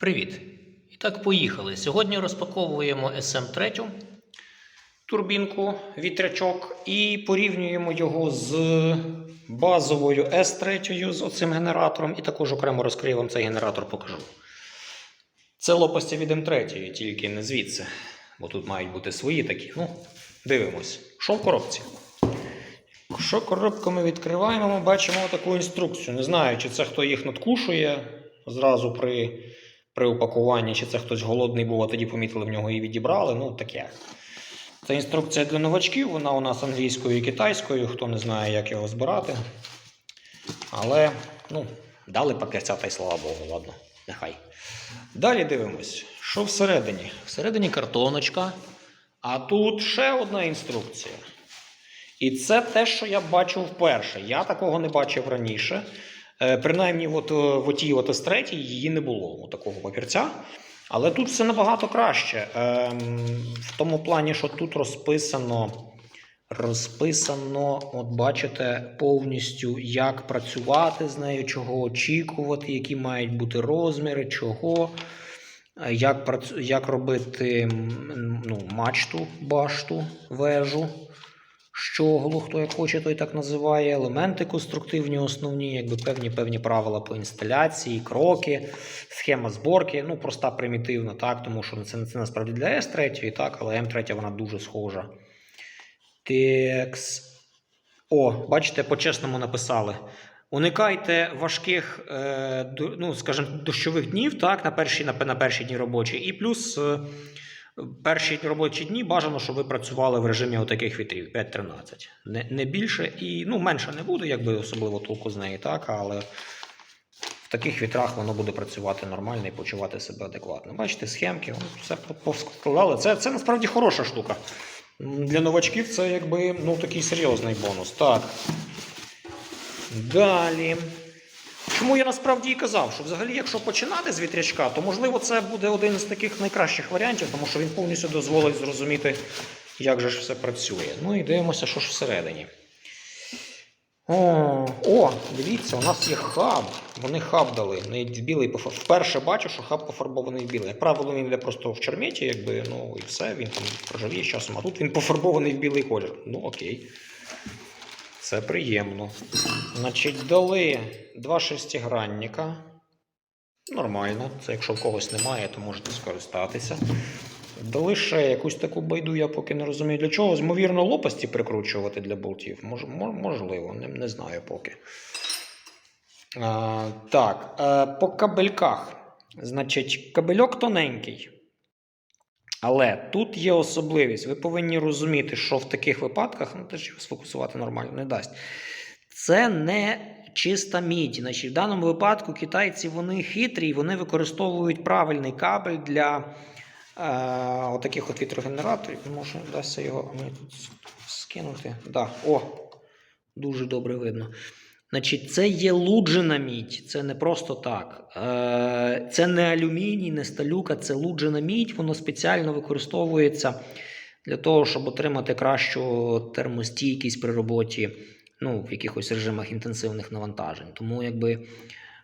Привіт! І так, поїхали. Сьогодні розпаковуємо SM3 турбінку вітрячок і порівнюємо його з базовою S3 з оцим генератором, і також окремо розкрию вам цей генератор покажу. Це лопасті від М3, тільки не звідси, бо тут мають бути свої такі. Ну, дивимось. Що в коробці? Що коробку ми відкриваємо, ми бачимо таку інструкцію. Не знаю, чи це хто їх надкушує зразу при, при упакуванні, чи це хтось голодний був, а тоді помітили в нього і відібрали. Ну, таке. Це інструкція для новачків, вона у нас англійською і китайською, хто не знає, як його збирати. Але, ну, дали пакетця, та й слава Богу, ладно, нехай. Далі дивимось, що всередині. Всередині картоночка, а тут ще одна інструкція. І це те, що я бачив вперше. Я такого не бачив раніше. Е, принаймні, от, е, в отій от S3 її не було, такого папірця. Але тут все набагато краще. Ем, в тому плані, що тут розписано, розписано, от бачите, повністю, як працювати з нею, чого очікувати, які мають бути розміри, чого, е, як, як робити ну, мачту, башту, вежу щоглу, хто як хоче, той так називає, елементи конструктивні, основні, якби певні певні правила по інсталяції, кроки, схема зборки. Ну, проста, примітивна, так, тому що це, це насправді для S3, так, але M3 вона дуже схожа. Текс. О, бачите, по-чесному написали. Уникайте важких, е, ну, скажімо, дощових днів, так, на перші, на, на перші дні робочі. І плюс е, перші робочі дні бажано, щоб ви працювали в режимі отаких вітрів 5-13. Не, не більше і ну, менше не буде, якби особливо толку з неї, так, але в таких вітрах воно буде працювати нормально і почувати себе адекватно. Бачите, схемки, все повскладали. Це, це насправді хороша штука. Для новачків це якби ну, такий серйозний бонус. Так. Далі. Чому я насправді і казав, що взагалі, якщо починати з вітрячка, то можливо це буде один з таких найкращих варіантів, тому що він повністю дозволить зрозуміти, як же ж все працює. Ну і дивимося, що ж всередині. О, о, дивіться, у нас є хаб. Вони хаб дали. В білий. Вперше бачу, що хаб пофарбований в білий. Як правило, він йде просто в черметі, якби, ну і все, він там проживіє часом, а тут він пофарбований в білий колір. Ну окей. Це приємно. Значить, дали два шестигранника. Нормально. Це якщо в когось немає, то можете скористатися. Дали ще якусь таку байду, я поки не розумію для чого. Ймовірно, лопасті прикручувати для болтів. Мож, можливо, не, не знаю поки. А, так, е, по кабельках. Значить, кабельок тоненький. Але тут є особливість. Ви повинні розуміти, що в таких випадках, ну теж його сфокусувати нормально не дасть. Це не чиста мідь. Значить, в даному випадку китайці вони хитрі, і вони використовують правильний кабель для е, отаких от вітрогенераторів. Може, вдасться його мені тут скинути. Да. О, дуже добре видно. Значить, це є луджена мідь, це не просто так. Е, Це не алюміній, не сталюка, це луджена мідь. Воно спеціально використовується для того, щоб отримати кращу термостійкість при роботі ну, в якихось режимах інтенсивних навантажень. Тому якби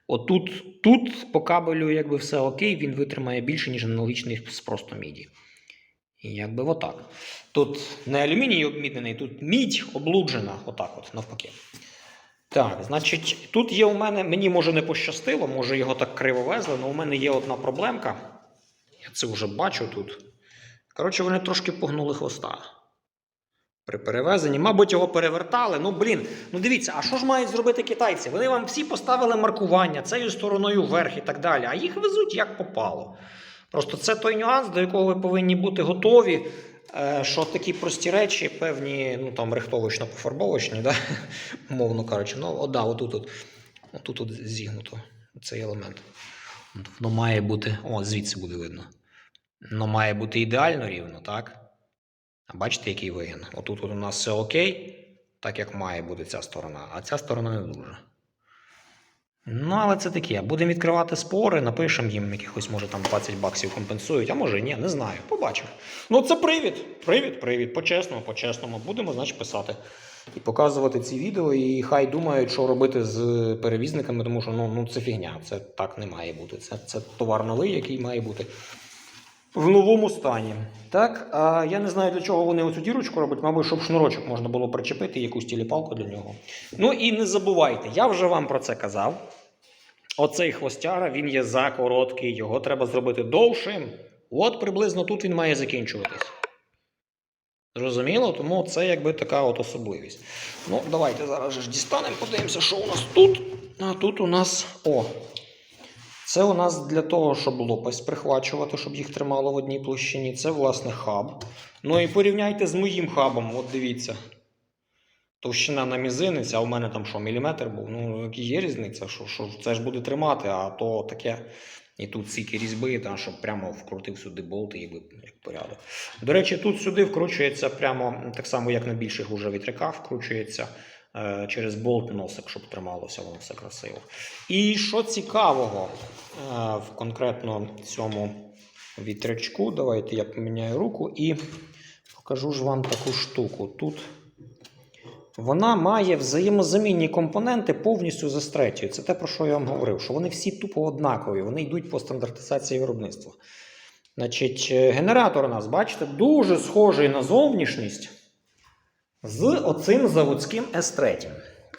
отут тут по кабелю якби все окей, він витримає більше, ніж аналогічний з просто міді. І якби отак. Тут не алюміній обміднений, тут мідь облуджена, отак от, навпаки. Так, значить, тут є у мене, мені може не пощастило, може його так криво везли, але у мене є одна проблемка. Я це вже бачу тут. Коротше, вони трошки погнули хвоста. При перевезенні, мабуть, його перевертали. Ну, блін, ну дивіться, а що ж мають зробити китайці? Вони вам всі поставили маркування цією стороною вверх і так далі, а їх везуть як попало. Просто це той нюанс, до якого ви повинні бути готові, що такі прості речі, певні, ну там рихтовочно-пофарбовочні, да? умовно кажучи, ну, о, да, отут, от, отут от зігнуто цей елемент. Воно має бути, о, звідси буде видно. Воно має бути ідеально рівно, так? А бачите, який вигін? Отут от у нас все окей, так як має бути ця сторона, а ця сторона не дуже. Ну, але це таке. Будемо відкривати спори, напишемо їм якихось, може, там 20 баксів компенсують, а може ні, не знаю. Побачимо. Ну, це привід. Привід, привід. По-чесному, по-чесному. Будемо, значить, писати. і показувати ці відео, і хай думають, що робити з перевізниками, тому що ну, ну це фігня, це так не має бути. Це, це товар новий, який має бути в новому стані. Так, а я не знаю, для чого вони оцю дірочку роблять, мабуть, щоб шнурочок можна було причепити, якусь тіліпалку для нього. Ну і не забувайте, я вже вам про це казав. Оцей хвостяра він є за короткий, його треба зробити довшим. От приблизно тут він має закінчуватись. Зрозуміло? Тому це якби така от особливість. Ну, давайте зараз ж дістанемо, подивимося, що у нас тут. А тут у нас. О! Це у нас для того, щоб лопасть прихвачувати, щоб їх тримало в одній площині. Це, власне, хаб. Ну і порівняйте з моїм хабом, от дивіться. Товщина на мізинець, а у мене там що, міліметр був. Ну, є різниця, що, що це ж буде тримати, а то таке. І тут стільки різьби, та, щоб прямо вкрутив сюди болт і як порядок. До речі, тут сюди вкручується прямо так само, як на більших уже вітряках, вкручується через болт носик, щоб трималося воно все красиво. І що цікавого е, в конкретно цьому вітрячку, давайте я поміняю руку і покажу ж вам таку штуку. Тут вона має взаємозамінні компоненти повністю за третьою. Це те, про що я вам говорив, що вони всі тупо однакові, вони йдуть по стандартизації виробництва. Значить, е, генератор у нас, бачите, дуже схожий на зовнішність з оцим заводським S3.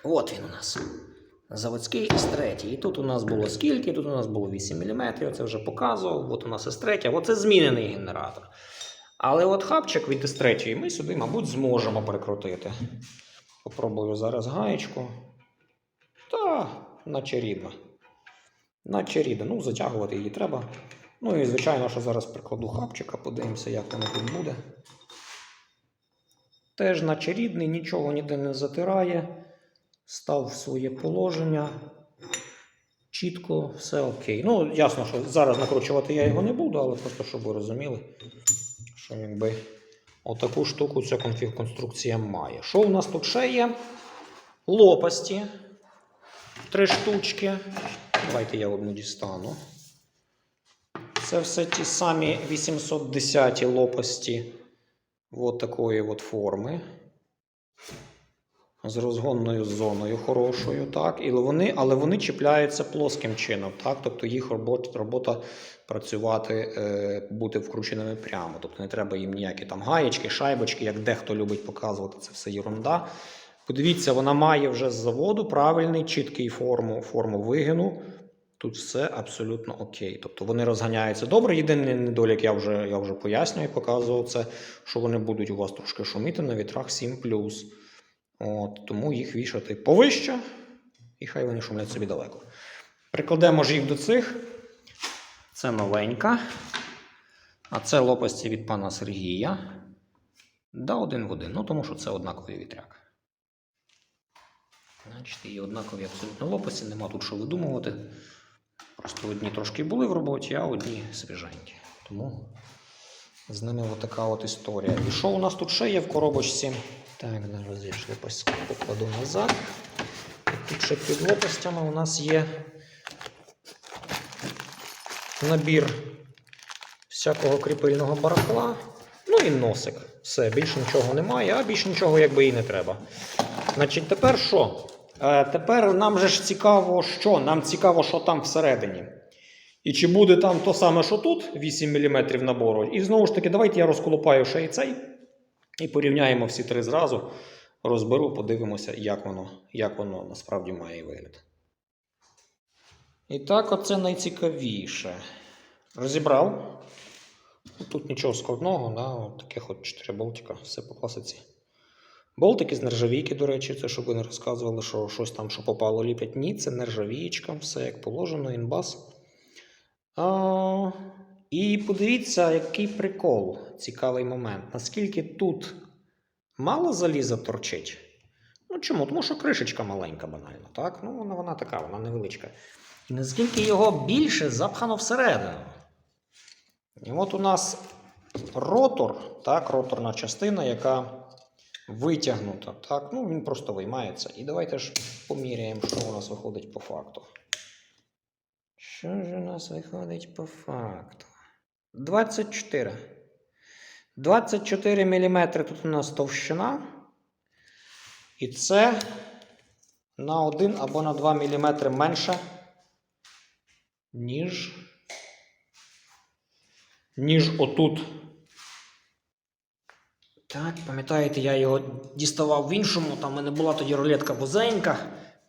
От він у нас. Заводський S3. І тут у нас було скільки? Тут у нас було 8 мм, це вже показував. От у нас S3, оце змінений генератор. Але от хапчик від S3 ми сюди, мабуть, зможемо прикрутити. Попробую зараз гаєчку. Та, наче рідна. Наче рідна. Ну, затягувати її треба. Ну і звичайно, що зараз прикладу хапчика, подивимося, як воно тут буде. Теж наче рідний, нічого ніде не затирає. Став в своє положення. Чітко, все окей. Ну, ясно, що зараз накручувати я його не буду, але просто щоб ви розуміли, що якби отаку штуку ця конструкція має. Що у нас тут ще є? Лопасті. Три штучки. Давайте я одну дістану. Це все ті самі 810 лопасті от такої от форми. З розгонною зоною хорошою, так, і вони, але вони чіпляються плоским чином, так, тобто їх робота, робота працювати, е, бути вкрученими прямо. Тобто не треба їм ніякі там гаєчки, шайбочки, як дехто любить показувати, це все ерунда. Подивіться, вона має вже з заводу правильний, чіткий форму, форму вигину. Тут все абсолютно окей. Тобто вони розганяються добре. Єдиний недолік, я вже, я вже пояснюю і показував це, що вони будуть у вас трошки шуміти на вітрах 7 От, Тому їх вішати повище, і хай вони шумлять собі далеко. Прикладемо ж їх до цих. Це новенька. А це лопасті від пана Сергія. Да, один в один. Ну, тому що це однаковий вітряк. Значить, і однакові абсолютно лопасті, нема тут що видумувати. Просто одні трошки були в роботі, а одні свіженькі. Тому з ними отака от історія. І що у нас тут ще є в коробочці? Так, зараз я покладу назад. І тут ще під лопастями у нас є набір всякого кріпильного барахла. Ну і носик. Все, більше нічого немає, а більше нічого якби і не треба. Значить, тепер що? Е, тепер нам же ж цікаво, що? Нам цікаво, що там всередині. І чи буде там то саме, що тут, 8 мм набору. І знову ж таки, давайте я розколупаю ще і цей. І порівняємо всі три зразу. Розберу, подивимося, як воно, як воно насправді має вигляд. І так, оце найцікавіше. Розібрав. Тут нічого складного, от таких от 4 болтика, все по класиці. Болтики з нержавійки, до речі, це щоб ви не розказували, що щось там, що попало, ліплять. Ні, це нержавієчка, все як положено, інбас. А, і подивіться, який прикол, цікавий момент. Наскільки тут мало заліза торчить? Ну чому? Тому що кришечка маленька, банально. так? Ну, вона, вона така, вона невеличка. І наскільки його більше запхано всередину. І от у нас ротор, так, роторна частина, яка витягнута. Так, ну він просто виймається. І давайте ж поміряємо, що у нас виходить по факту. Що ж у нас виходить по факту? 24. 24 мм тут у нас товщина. І це на 1 або на 2 мм менше, ніж, ніж отут. Так, пам'ятаєте, я його діставав в іншому. Там в мене була тоді рулетка вузенька,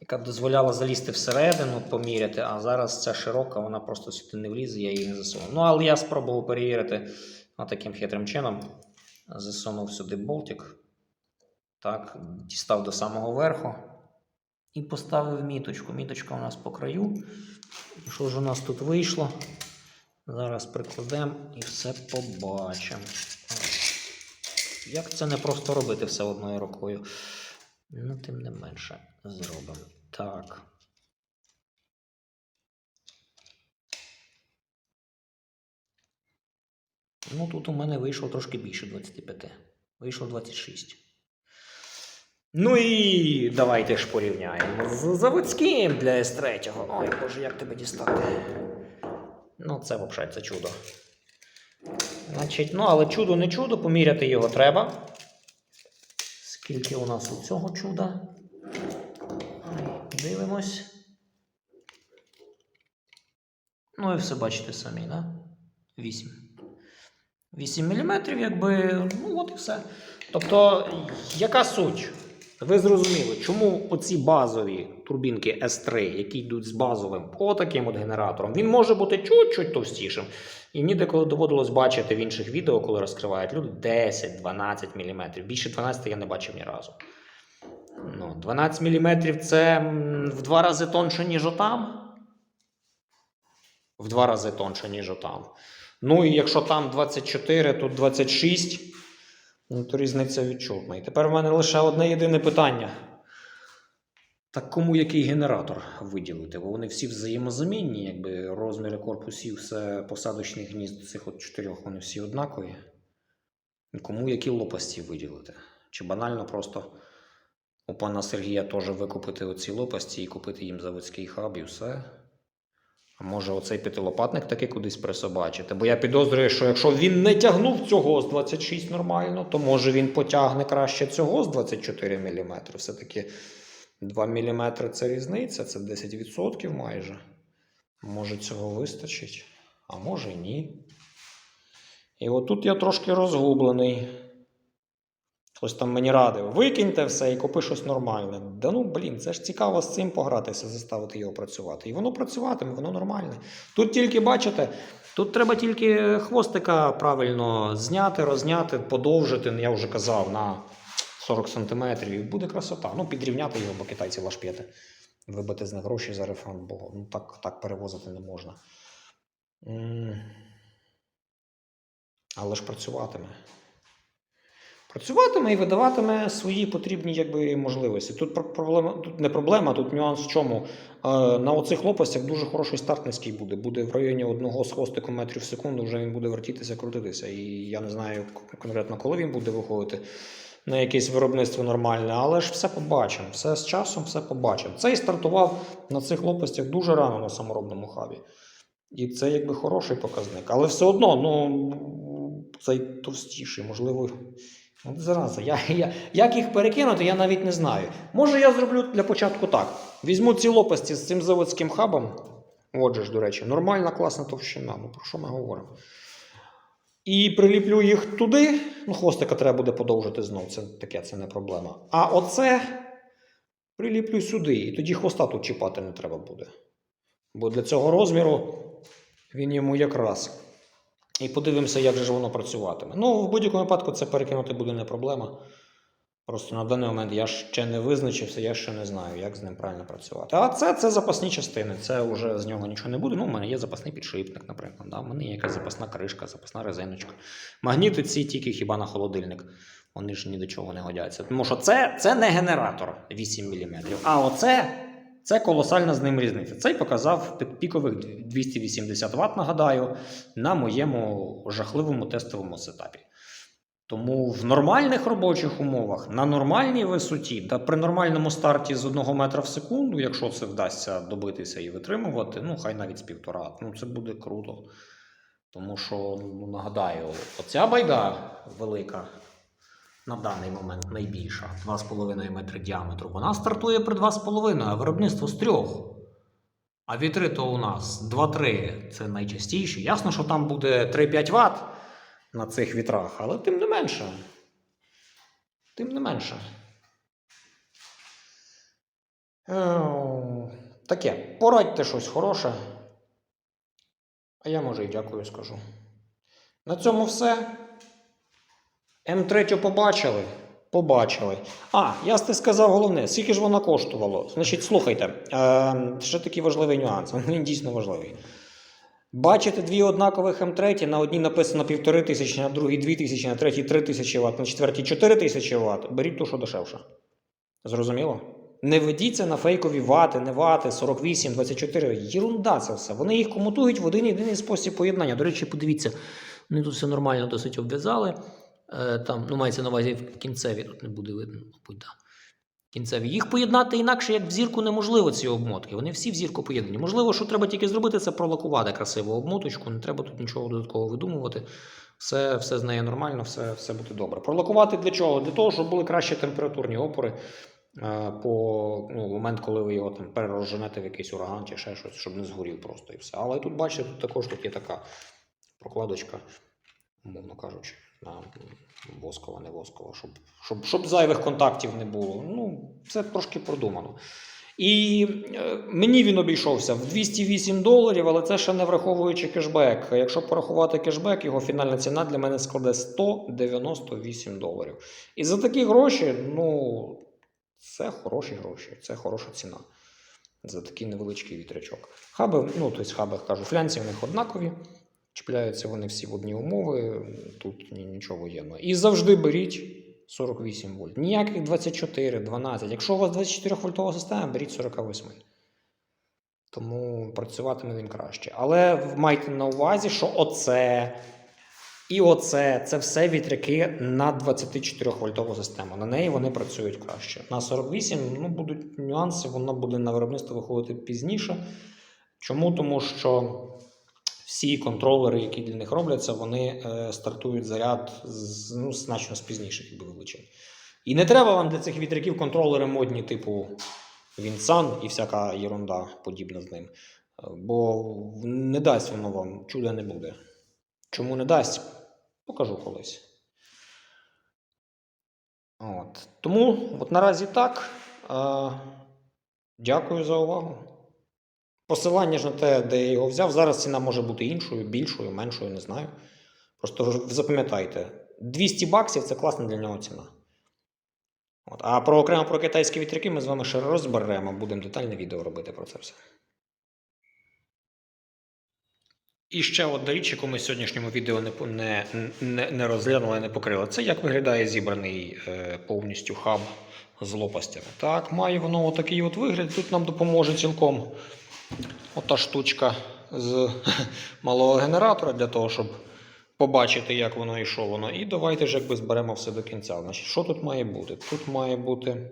яка дозволяла залізти всередину, поміряти. А зараз ця широка, вона просто сюди не влізе, я її не засунув. Ну, але я спробував перевірити таким хитрим чином. Засунув сюди болтик. Так, дістав до самого верху. І поставив міточку. Міточка у нас по краю. Що ж у нас тут вийшло? Зараз прикладемо і все побачимо. Як це не просто робити все одною рукою? Ну, тим не менше, зробимо. Так. Ну, тут у мене вийшло трошки більше 25. Вийшло 26. Ну і давайте ж порівняємо з заводським для С3. Ой, боже, як тебе дістати. Ну, це взагалі це чудо. Значить, ну, але чудо не чудо, поміряти його треба. Скільки у нас у цього чуда? Дивимось. Ну і все бачите самі, да? 8. 8 мм, якби, ну от і все. Тобто, яка суть? Ви зрозуміли, чому оці базові турбінки S3, які йдуть з базовим отаким от генератором, він може бути чуть-чуть товстішим. І ніде коли доводилось бачити в інших відео, коли розкривають люди 10-12 мм. Більше 12 я не бачив ні разу. Ну, 12 мм це в два рази тонше, ніж отам. В два рази тонше, ніж отам. Ну і якщо там 24, тут 26, ну, то різниця відчутна. І тепер в мене лише одне єдине питання. Так кому який генератор виділити? Бо вони всі взаємозамінні, якби розміри корпусів, все посадочних гнізд цих от чотирьох, вони всі однакові. Кому які лопасті виділити? Чи банально просто у пана Сергія теж викупити оці лопасті і купити їм заводський хаб і все? А може оцей п'ятилопатник таки кудись присобачити? Бо я підозрюю, що якщо він не тягнув цього з 26 нормально, то може він потягне краще цього з 24 мм. Все-таки 2 мм це різниця, це 10% майже. Може цього вистачить, а може ні. І отут я трошки розгублений. Хтось там мені радив, викиньте все і купи щось нормальне. Да ну, блін, це ж цікаво з цим погратися, заставити його працювати. І воно працюватиме, воно нормальне. Тут тільки, бачите, тут треба тільки хвостика правильно зняти, розняти, подовжити, я вже казав, на 40 см і буде красота. Ну, підрівняти його, бо китайці лашп'єти. Вибити з них гроші за рефанд, бо ну, так, так перевозити не можна. Але ж працюватиме. Працюватиме і видаватиме свої потрібні якби, можливості. Тут проблема, тут не проблема, тут нюанс в чому. Е, на оцих лопастях дуже хороший старт низький буде. Буде в районі одного з хвостиком метрів в секунду, вже він буде вертітися, крутитися. І я не знаю конкретно, коли він буде виходити на якесь виробництво нормальне, але ж все побачимо. Все з часом, все побачимо. Цей стартував на цих лопастях дуже рано на саморобному хабі. І це якби хороший показник. Але все одно, ну, цей товстіший, можливо. От зараза, я, я, як їх перекинути, я навіть не знаю. Може, я зроблю для початку так. Візьму ці лопасті з цим заводським хабом. Отже ж, до речі, нормальна класна товщина. Ну про що ми говоримо? І приліплю їх туди. Ну, хвостика треба буде подовжити знов. Це таке, це не проблема. А оце приліплю сюди. І тоді хвоста тут чіпати не треба буде. Бо для цього розміру він йому якраз. І подивимося, як же ж воно працюватиме. Ну, в будь-якому випадку це перекинути буде не проблема. Просто на даний момент я ще не визначився, я ще не знаю, як з ним правильно працювати. А це, це запасні частини, це вже з нього нічого не буде. Ну, у мене є запасний підшипник, наприклад. Да? У мене є якась запасна кришка, запасна резиночка. Магніти ці тільки хіба на холодильник. Вони ж ні до чого не годяться. Тому що це, це не генератор 8 мм. А оце це колосальна з ним різниця. Цей показав пі- пікових 280 Вт, нагадаю, на моєму жахливому тестовому сетапі. Тому в нормальних робочих умовах, на нормальній висоті, та при нормальному старті з 1 метра в секунду, якщо це вдасться добитися і витримувати, ну хай навіть з півтора, ну це буде круто. Тому що, ну, нагадаю, оця байда велика, на даний момент найбільша 2,5 метри діаметру. Вона стартує при 2,5, а виробництво з 3. А вітри то у нас 2-3 це найчастіше. Ясно, що там буде 3-5 Вт на цих вітрах, але тим не менше. Тим не менше. Е, Таке, порадьте щось хороше. А я може і дякую скажу. На цьому все. М3 побачили? Побачили. А, я ти сказав головне, скільки ж воно коштувало? Значить, слухайте, е, ще такий важливий нюанс, він дійсно важливий. Бачите дві однакових М3, на одній написано 1500 тисячі, на другій 2000, на третій 3000 Вт, на четвертій 4000 Вт. Беріть ту, що дешевше. Зрозуміло? Не ведіться на фейкові вати, не вати, 48, 24. Єрунда це все. Вони їх комутують в один єдиний спосіб поєднання. До речі, подивіться, вони тут все нормально досить обв'язали. Е, там, ну, мається на увазі в кінцеві, тут не буде видно, мабуть, да. Кінцеві. Їх поєднати інакше, як в зірку, неможливо ці обмотки. Вони всі в зірку поєднані. Можливо, що треба тільки зробити, це пролакувати красиву обмоточку. Не треба тут нічого додатково видумувати. Все, все з нею нормально, все, все буде добре. Пролакувати для чого? Для того, щоб були кращі температурні опори е, по ну, момент, коли ви його там перерозженете в якийсь ураган чи ще щось, щоб не згорів просто і все. Але тут, бачите, тут також тут є така прокладочка, умовно кажучи, воскова, не воскова, щоб, щоб, щоб зайвих контактів не було. Ну, це трошки продумано. І е, мені він обійшовся в 208 доларів, але це ще не враховуючи кешбек. Якщо порахувати кешбек, його фінальна ціна для мене складе 198 доларів. І за такі гроші, ну, це хороші гроші, це хороша ціна. За такий невеличкий вітрячок. Хаби, ну, тобто хаби, кажу, флянці в них однакові. Чіпляються вони всі в одні умови, тут нічого воєнного. І завжди беріть 48 вольт. Ніяких 24, 12. Якщо у вас 24 вольтова система, беріть 48. Тому працюватиме він краще. Але майте на увазі, що оце і оце це все вітряки на 24 вольтову систему. На неї вони працюють краще. На 48 ну, будуть нюанси, воно буде на виробництво виходити пізніше. Чому? Тому що всі контролери, які для них робляться, вони е, стартують заряд з, ну, значно з пізніших величин. І не треба вам для цих вітряків контролери модні, типу Вінсан і всяка єрунда подібна з ним. Бо не дасть воно вам, чуда не буде. Чому не дасть? Покажу колись. От. Тому от наразі так. Е, дякую за увагу. Посилання ж на те, де я його взяв. Зараз ціна може бути іншою, більшою, меншою, не знаю. Просто запам'ятайте, 200 баксів це класна для нього ціна. От. А про окремо про китайські вітряки ми з вами ще розберемо, будемо детальне відео робити про це все. І ще одна річ, яку ми в сьогоднішньому відео не, не, не, не розглянули, не покрили. Це як виглядає зібраний е, повністю хаб з лопастями. Так, має воно отакий от вигляд. Тут нам допоможе цілком ота штучка з малого генератора для того, щоб побачити, як воно і що воно. І давайте ж якби зберемо все до кінця. Значить, що тут має бути? Тут має бути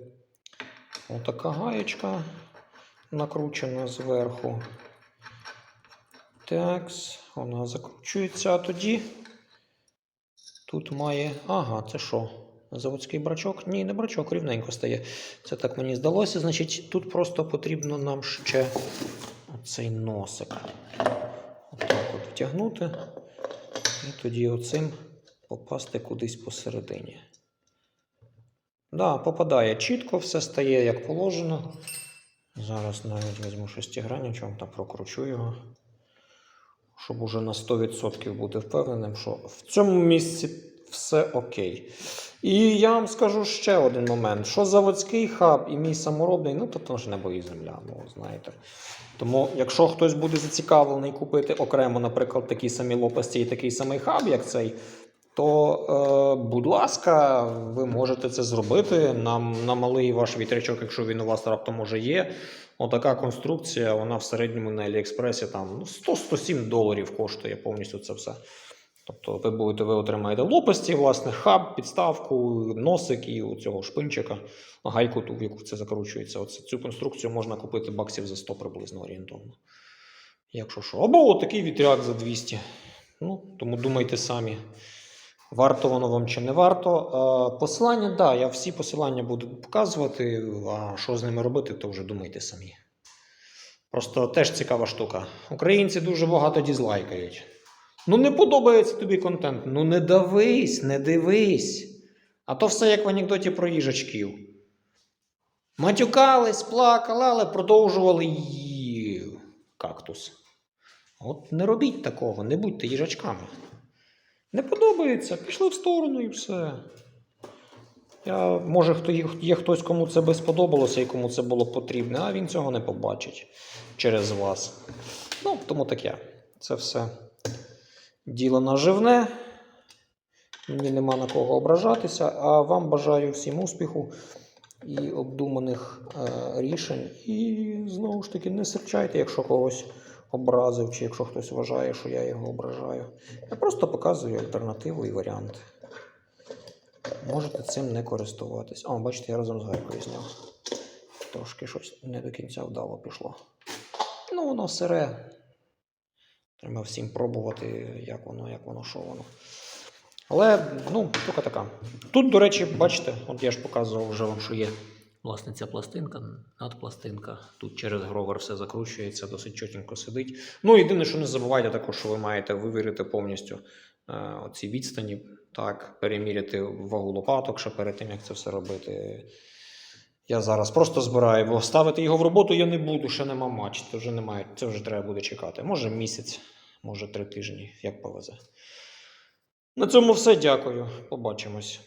отака гаєчка накручена зверху. Так, вона закручується, а тоді тут має. Ага, це що? Заводський брачок? Ні, не брачок, рівненько стає. Це так мені здалося. Значить, тут просто потрібно нам ще оцей носик. Отак от втягнути. І тоді оцим попасти кудись посередині. Да, попадає чітко, все стає як положено. Зараз навіть візьму шестигранничок та прокручу його щоб уже на 100% бути впевненим, що в цьому місці все окей. І я вам скажу ще один момент: що заводський хаб і мій саморобний, ну то теж небо і земля, ну знаєте. Тому, якщо хтось буде зацікавлений купити окремо, наприклад, такі самі лопасті і такий самий хаб, як цей, то, е, будь ласка, ви можете це зробити на, на малий ваш вітрячок, якщо він у вас раптом уже є. Отака конструкція, вона в середньому на Аліекспресі там ну, 100-107 доларів коштує повністю це все. Тобто ви будете, ви отримаєте лопасті, власне, хаб, підставку, носик і цього шпинчика, гайку, ту, в яку це закручується. Оце, цю конструкцію можна купити баксів за 100 приблизно орієнтовно. Якщо що. Або отакий вітряк за 200. Ну, тому думайте самі. Варто воно вам чи не варто. Посилання, так, да, я всі посилання буду показувати, а що з ними робити, то вже думайте самі. Просто теж цікава штука. Українці дуже багато дізлайкають. Ну, не подобається тобі контент. Ну не давись, не дивись. А то все як в анекдоті про їжачків. Матюкались, плакали, але продовжували кактус. От не робіть такого, не будьте їжачками. Не подобається, пішли в сторону і все. Я, може, хто є, хтось, кому це би сподобалося і кому це було потрібне, а він цього не побачить через вас. Ну, тому таке. Це все діло наживне. Мені нема на кого ображатися, а вам бажаю всім успіху і обдуманих е, рішень. І знову ж таки, не серчайте, якщо когось образив, чи якщо хтось вважає, що я його ображаю. Я просто показую альтернативу і варіант. Можете цим не користуватись. О, бачите, я разом з гайкою зняв. Трошки щось не до кінця вдало пішло. Ну, воно сире. Треба всім пробувати, як воно, як воно, що воно. Але, ну, штука така. Тут, до речі, бачите, от я ж показував вже вам, що є. Власне, ця пластинка, надпластинка. Тут через гровер все закручується, досить чотенько сидить. Ну, єдине, що не забувайте також, що ви маєте вивірити повністю е, оці відстані, так, переміряти вагу лопаток ще перед тим, як це все робити. Я зараз просто збираю, бо ставити його в роботу я не буду, ще нема матч. Це вже немає, це вже треба буде чекати. Може місяць, може три тижні, як повезе. На цьому все. Дякую. Побачимось.